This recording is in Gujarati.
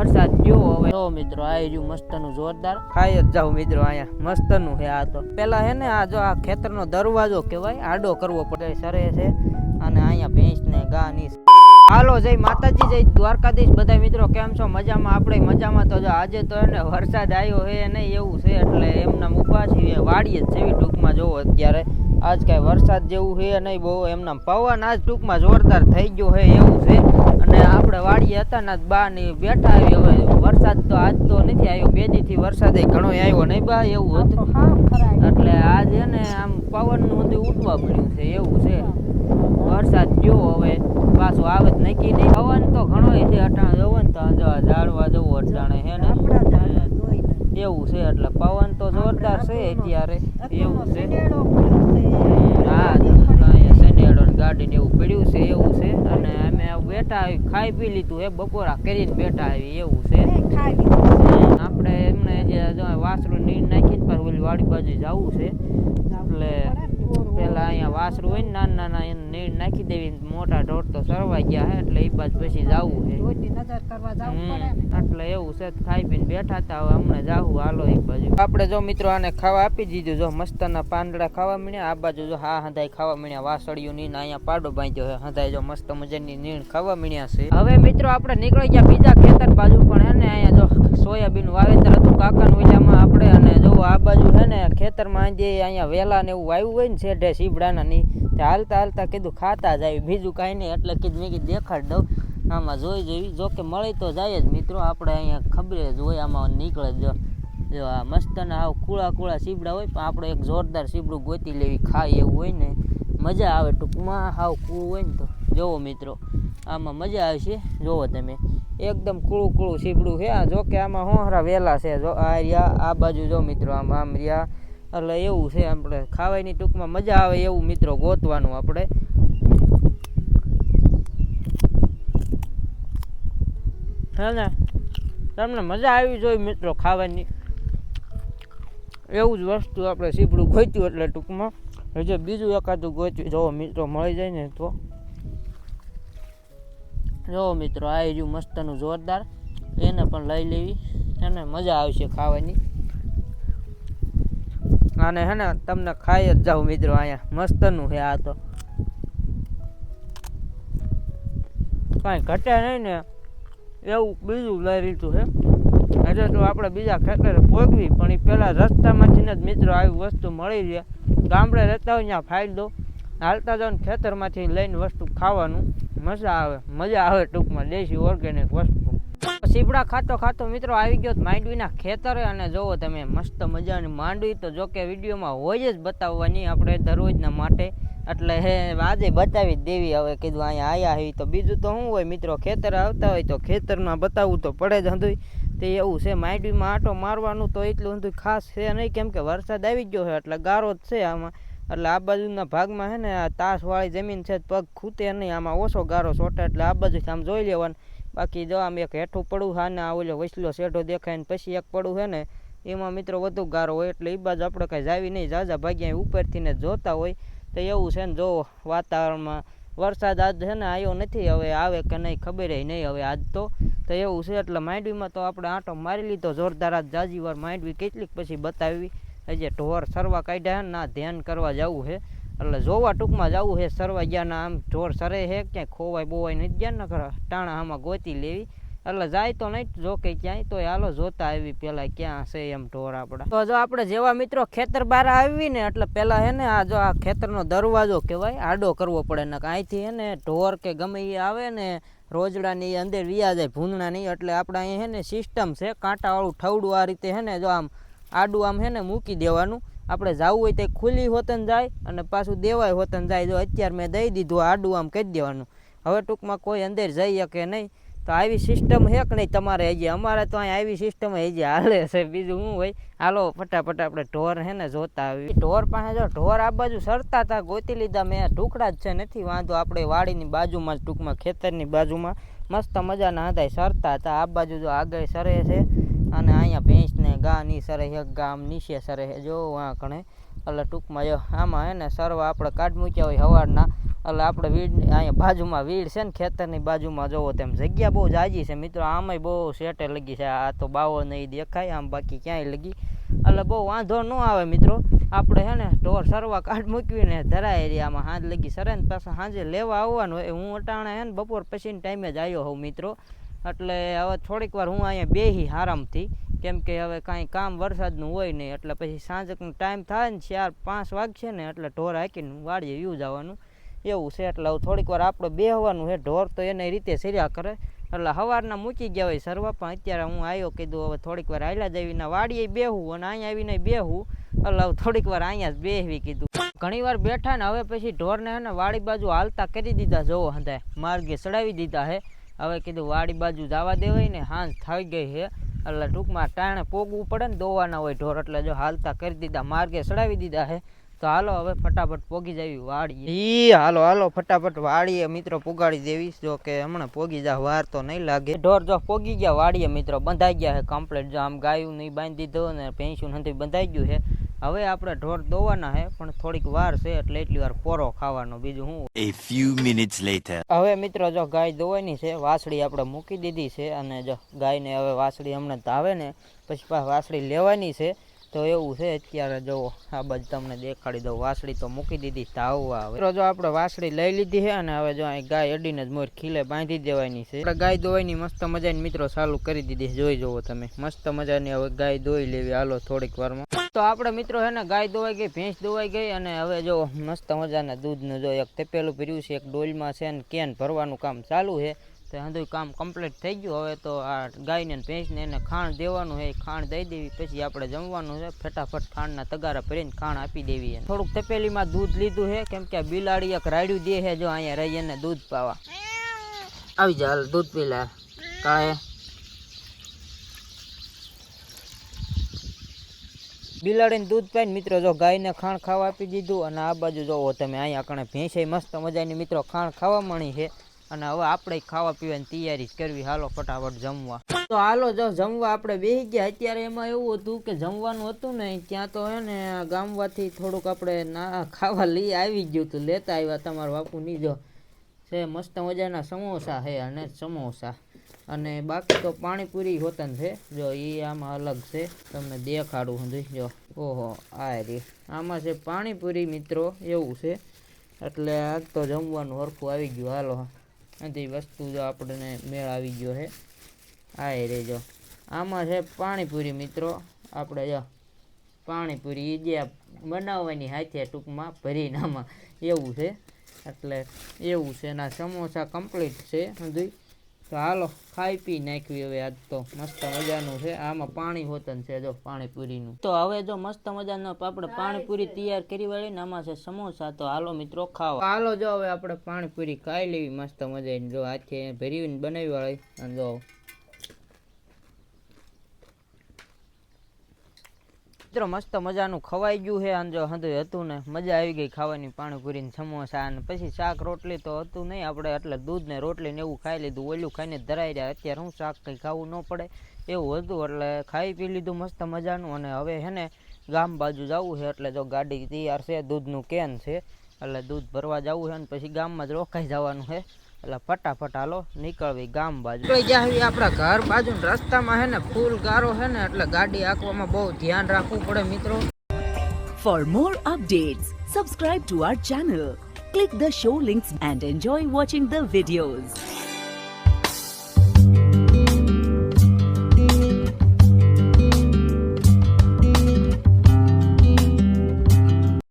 વરસાદ જોવો હવે. તો મિત્રો, આ રહ્યું મસ્તનું જોરદાર. ખાઈ જ જાવ મિત્રો અહીંયા. મસ્તનું હે આ તો. પેલા હે ને, આ જો આ ખેતરનો દરવાજો કહેવાય, આડો કરવો પડે, સરે છે. અને અહીંયા ભેંસ ને ગા ની હાલો, જય માતાજી, જય દ્વારકાધીશ બધા મિત્રો, કેમ છો? મજામાં? આપણે મજામાં તો જો આજે તો એને વરસાદ આવ્યો હે નહીં એવું છે, એટલે એમના ઊભા છીએ વાડીએ જ એવી ટૂંકમાં જોવો અત્યારે. આજ કાંઈ વરસાદ જેવું છે નહીં બહુ. એમના પવન આજ ટૂંકમાં જોરદાર થઈ ગયો છે એવું છે. આપણે વાડીએ હતા ને બા ને બેઠા આવી. હવે વરસાદ તો આજ તો નથી આવ્યો. બેથી વરસાદ ઘણો આવ્યો નહીં બા એવું હતું. એટલે આજ છે ને આમ પવનનું ઉઠવા મળ્યું છે એવું છે. વરસાદ જો હવે પાછો આવે જ નક્કી નહીં પવન તો ઘણો છે અટાણ જવો ને તો ઝાડવા જવું અટાણે હે ને. એવું છે એટલે પવન તો જોરદાર છે અત્યારે. એવું છે હા અહીંયા શનિવારો ને ગાડી ને એવું પડ્યું છે એવું છે અને અમે બેઠા આવી ખાઈ પી લીધું એ બપોરા કરીને બેઠા આવી એવું છે. આપણે એમને જે વાસરું નીર નાખીને પર ઓલી વાડી બાજુ જવું છે. એટલે પેલા અહીંયા વાસરું હોય ને નાના નાના એને નીર નાખી દેવી મોટા ઢોર તો સરવાઈ ગયા હે એટલે એ બાજુ પછી જવું છે એટલે એવું છે ખાઈ પીને બેઠા હતા હવે હમણાં જાવું હાલો એક બાજુ. આપણે જો મિત્રો આને ખાવા આપી દીધું જો મસ્તના પાંદડા ખાવા મળ્યા આ બાજુ જો હા હંધાઈ ખાવા મળ્યા વાસળિયું નીન અહીંયા પાડો બાંધ્યો છે હંધાઈ જો મસ્ત મજાની નીણ ખાવા મળ્યા છે. હવે મિત્રો આપણે નીકળી ગયા બીજા ખેતર બાજુ પણ હે ને અહીંયા જો સોયાબીન વાવેતર હતું કાકાનું વિલામાં આપણે અને જો આ બાજુ છે ને ખેતરમાં જે અહીંયા વેલા ને એવું વાવ્યું હોય ને શેઢે સીબડાના ની, તે હાલતા હાલતા કીધું ખાતા જાય બીજું કાંઈ નહીં, એટલે કીધું, મેં કીધું, દેખાડ દઉં. આમાં જોઈ જોઈ, જો કે મળી તો જાય જ મિત્રો, આપણે અહીંયા ખબરે જ હોય, આમાં નીકળે જ. જો આ મસ્તના આવ કુળા કુળા સીબડા હોય, પણ આપણે એક જોરદાર સીબડું ગોતી લેવી, ખાય એવું હોય ને, મજા આવે ટૂંકમાં, હાવ કૂળું હોય ને તો. જોવો મિત્રો, આમાં મજા આવશે. જોવો તમે. એકદમ કુળું કુળું સીબડું છે. આ જો કે આમાં હોહરા વેલા છે. જો આ રહ્યા, આ બાજુ જો મિત્રો, આમ આમ રહ્યા. એટલે એવું છે આપણે ખાવાની ટૂંકમાં મજા આવે એવું મિત્રો ગોતવાનું આપણે. હે ને? તમને મજા આવી જોઈએ મિત્રો ખાવાની. એવું જ વસ્તુ આપણે સીપડું ગોત્યું એટલે ટૂંકમાં. હજુ બીજું એકાદું ગોત્યું. જો મિત્રો મળી જાય ને તો. જો મિત્રો આવી રહ્યું મસ્તનું જોરદાર. એને પણ લઈ લેવી. એને મજા આવશે ખાવાની. અને હે ને, તમને ખાઈ જ જાવ મિત્રો અહીંયા. મસ્તનું છે આ તો. કાંઈ ઘટે નહીં ને. એવું બીજું લઈ લીધું છે. એટલે તો આપણે બીજા ખેતરે ભોગવી, પણ એ પેલા રસ્તામાંથી જ મિત્રો આવી વસ્તુ મળી રહે. ગામડે રહેતા હોય ત્યાં ફાયદો. હાલતા જાઓ ને ખેતરમાંથી લઈને વસ્તુ ખાવાનું, મજા આવે મજા આવે ટૂંકમાં, દેશી ઓર્ગેનિક વસ્તુ. સીપડા ખાતો ખાતો મિત્રો આવી ગયો માંડવીના ખેતરે અને જોવો તમે મસ્ત મજાની માંડવી. તો જો કે વિડીયોમાં હોય જ બતાવવાની આપણે દરરોજના માટે. એટલે હે, આજે બતાવી દેવી હવે કીધું અહીંયા આયા હોય તો બીજું તો શું હોય મિત્રો, ખેતર આવતા હોય તો ખેતરમાં બતાવવું તો પડે જ હતું તે એવું છે, માંડવીમાં આટો મારવાનું તો એટલું હતું ખાસ છે નહીં, કેમ કે વરસાદ આવી ગયો છે, એટલે ગારો જ છે આમાં. એટલે આ બાજુના ભાગમાં છે ને આ તાસવાળી જમીન છે, પગ ખૂતે નહીં, આમાં ઓછો ગારો સોટે, એટલે આ બાજુ આમ જોઈ લેવાનું. બાકી જો આમ એક હેઠું પડું હા ને આ ઓલો વસલો શેઢો દેખાય ને પછી એક પડવું છે ને, એમાં મિત્રો વધુ ગારો હોય, એટલે એ બાજુ આપણે કાંઈ જાવી નહીં. જાજા ભાગ્યા ઉપરથી ને જોતા હોય, તો એવું છે ને જો વાતાવરણમાં વરસાદ આજ છે ને આવ્યો નથી, હવે આવે કે નહીં ખબર નહીં હવે આજ તો. તો એવું છે, એટલે માંડવીમાં તો આપણે આંટો મારી લીધો, જોરદાર આજ જાજીવાર માંડવી કેટલીક પછી બતાવી. હજી ઢોર સરવા કાઢ્યા ના ધ્યાન કરવા જવું છે એટલે જોવા ટૂંકમાં જવું છે સરવા ગયા આમ ઢોર સરે છે ક્યાંય ખોવાય બોવાય નથી ગયા ને ટાણા આમાં ગોતી લેવી. એટલે જાય તો નહીં, જો કે ક્યાંય તો હાલો જોતા આવી પેલા ક્યાં છે એમ ઢોર આપણા તો જો આપણે જેવા મિત્રો ખેતર બહાર આવી ને એટલે પેલા હે ને આ જો આ ખેતરનો દરવાજો કહેવાય, આડો કરવો પડે ને અહીંથી હે ને ઢોર કે ગમે એ આવે ને, રોજડાની અંદર વ્યા જાય ભૂંદણા નહીં એટલે આપણે અહીંયા હે ને સિસ્ટમ છે, કાંટાવાળું ઠવડું આ રીતે હે ને જો આમ આડું આમ હે ને મૂકી દેવાનું. આપણે જવું હોય તો ખુલ્લી હોતન જાય અને પાછું દેવાય હોતન જાય. જો અત્યારે મેં દઈ દીધું, આડું આમ કહી દેવાનું. હવે ટૂંકમાં કોઈ અંદર જઈ શકે નહીં, તો આવી સિસ્ટમ હે કે નહીં તમારે હજી? અમારે તો અહીંયા આવી સિસ્ટમ હજી હાલે છે. બીજું શું હોય? હાલો, ફટાફટ આપણે ઢોર હે ને જોતા આવી ઢોર પાસે જો ઢોર આ બાજુ સરતા હતા, ગોતી લીધા. મેં ટુકડા જ છે, નથી વાંધો. આપણે વાડીની બાજુમાં જ ટૂંકમાં, ખેતરની બાજુમાં મસ્ત મજાના હતા સરતા હતા. આ બાજુ જો આગળ સરે છે અને અહીંયા ભેંસને ગા ની સરે એક ગામ નીચે સરે છે જો વાં કણે એટલે ટૂંકમાં જો, આમાં હે ને સરવા આપણે કાઢ મૂક્યા હોય સવારના એટલે આપણે વીડ, અહીંયા બાજુમાં વીડ છે ને ખેતરની બાજુમાં, જોવો તેમ જગ્યા બહુ જાજી છે. મિત્રો, આમાંય બહુ સેટે લગી છે. આ તો બાવો નહીં દેખાય, આમ બાકી ક્યાંય લગી. એટલે બહુ વાંધો ન આવે મિત્રો. આપણે હે ને ઢોર સરવા કાઢ મૂકવીને ધરા એરિયામાં હાંજ લગી સરે ને પાછા સાંજે લેવા આવવાનું હોય. હું અટાણે હે ને બપોર પછીના ટાઈમે જ આવ્યો હોઉં મિત્રો. એટલે હવે થોડીક વાર હું અહીંયા બેહી આરામથી કેમ કે હવે કાંઈ કામ વરસાદનું હોય નહીં, એટલે પછી સાંજકનો ટાઈમ થાય ને ચાર પાંચ વાગશે ને, એટલે ઢોર હાકીને વાડીએ વ્યૂ જવાનું. એવું છે, એટલે હવે થોડીક વાર આપણે બેહવાનું છે, ઢોર તો એને રીતે સર્યા કરે. એટલે સવારના મૂકી ગયા હોય સર્વા, પણ અત્યારે હું આવ્યો કીધું, હવે થોડીક વાર હાલ્યા જઈને વાડીએ બેહું અને અહીંયા આવીને બેહું. એટલે હવે થોડીક વાર અહીંયા જ બેહવી કીધું. ઘણી વાર બેઠા ને હવે પછી ઢોરને હે ને વાડી બાજુ હાલતા કરી દીધા, જોવો હંધાય, માર્ગે ચડાવી દીધા હે. હવે કીધું વાડી બાજુ જવા દેવાય ને હાંજ થઈ ગઈ છે. એટલે ટૂંકમાં ટાણે પોગવું પડે ને દોવાના હોય ઢોર. એટલે જો હાલતા કરી દીધા માર્ગે ચડાવી દીધા છે. તો હાલો હવે ફટાફટ પોગી જવી વાડીએ. ઈ હાલો હાલો ફટાફટ વાડીએ મિત્રો પોગાડી દેવી જો કે હમણાં પોગી જા વાર તો નહીં લાગે. ઢોર જો પોગી ગયા વાડીએ મિત્રો બંધાઈ ગયા છે. કમ્પ્લીટ જો આમ ગાયું નહીં બાંધી દીધો ને ભેંસું નથી બંધાઈ ગયું છે. હવે આપણે ઢોર દોવાના છે પણ થોડીક વાર છે એટલે એટલી વાર પોરો ખાવાનો. બીજું હું? A few minutes later. હવે મિત્રો જો ગાય દોવાની છે વાસળી આપણે મૂકી દીધી છે અને જો ગાયને હવે વાસળી હમણાં ધાવે ને પછી પાછી વાસળી લેવાની છે તો એવું છે અત્યારે જો આ બધ તમને દેખાડી દઉં. વાસળી તો મૂકી દીધી ધાવવા હવે જો આપણે વાસળી લઈ લીધી છે અને હવે જો અહીં ગાય અડીને જ મોર ખીલે બાંધી દેવાની છે. આપણે ગાય દોવાની મસ્ત મજાની મિત્રો ચાલુ કરી દીધી જોઈ જુઓ તમે મસ્ત મજાની હવે ગાય દોઈ લેવી. હાલો થોડીક વારમાં. તો આપણે મિત્રો છે ને ગાય દોવાઈ ગઈ, ભેંસ દોવાઈ ગઈ અને હવે જો મસ્ત મજાના દૂધનું જો એક તપેલું ભર્યું છે, એક ડોલમાં છે ને કેન ભરવાનું કામ ચાલુ છે, તો હંધું કામ કમ્પ્લીટ થઈ ગયું. હવે તો આ ગાયને ભેંસને એને ખાણ દેવાનું છે ખાણ દઈ દેવી, પછી આપણે જમવાનું છે. ફટાફટ ખાંડના તગારા ભરીને ખાણ આપી દેવી થોડુંક તપેલીમાં દૂધ લીધું છે, કેમ કે આ બિલાડી એક રાડ્યું દે છે, જો અહીંયા રહી એને દૂધ પાવા. આવી જા દૂધ પી લે કાંઈ? બિલાડીને દૂધ પાઈને મિત્રો જો ગાયને ખાણ ખાવા આપી દીધું અને આ બાજુ જોવો તમે, અહીંયા કણે ભેંસાઈ મસ્ત મજાની મિત્રો ખાણ ખાવા મળી છે અને હવે આપણે ખાવા પીવાની તૈયારી કરવી. હાલો ફટાફટ જમવા. તો હાલો જો જમવા આપણે બેસી ગયા. અત્યારે એમાં એવું હતું કે જમવાનું હતું ને ત્યાં તો હે ને ગામવાથી થોડુંક આપણે ના ખાવા લઈ આવી ગયું હતું. લેતા આવ્યા તમારા બાપુ નહીં જો. છે, મસ્ત મજાના સમોસા છે અને સમોસા. અને બાકી તો પાણીપુરી હોતન છે. જો એ આમાં અલગ છે, તમને દેખાડું હું જો. ઓહો, આ રે. આમાં છે પાણીપુરી મિત્રો, એવું છે. એટલે આજ તો જમવાનું હરખું આવી ગયું, હાલો. બધી વસ્તુ જો આપણને મેળ આવી ગયો છે. આ રે જો. આમાં છે પાણીપુરી મિત્રો, આપણે જો પાણીપુરી જે બનાવવાની હાથે ટૂંકમાં ભરીને આમાં એવું છે. એટલે એવું છે એના સમોસા કમ્પ્લીટ છે. હજી તો હાલો ખાઈ પી નાખવી હવે આજ તો. મસ્ત મજાનું છે. આમાં પાણી હોતન છે જો પાણીપુરીનું. તો હવે જો મસ્ત મજાનો આપણે પાણીપુરી તૈયાર કરી વાળી ને આમાં છે સમોસા તો હાલો મિત્રો ખાવા. હાલો જો હવે આપણે પાણીપુરી ખાઈ લેવી મસ્ત મજાની. જો હાથે ભરીને બનાવી વાળી. અને જો મિત્રો, મસ્ત મજાનું ખવાઈ ગયું છે. અને જો હંધું હતું ને, મજા આવી ગઈ ખાવાની. પાણીપુરી ને સમોસા અને પછી શાક રોટલી તો હતું નહીં. આપણે એટલે દૂધ ને રોટલી ને એવું ખાઈ લીધું. ઓલું ખાઈને ધરાઈ રહ્યા. અત્યારે હું શાક કંઈ ખાવું ન પડે એવું હતું. એટલે ખાઈ પી લીધું મસ્ત મજાનું. અને હવે હે ને, ગામ બાજુ જવું છે. એટલે જો ગાડી તૈયાર છે, દૂધનું કેન છે. એટલે દૂધ ભરવા જવું છે ને પછી ગામમાં જ રોકાઈ જવાનું છે. એટલે ફટાફટ હાલો નીકળવી ગામ બાજુ નીકળી ગયા આપણા ઘર બાજુ ને રસ્તામાં હે ને ફૂલ ગારો છે ને એટલે ગાડી આંકવામાં બહુ ધ્યાન રાખવું પડે મિત્રો For more updates, subscribe to our channel, click the show links and enjoy watching the videos.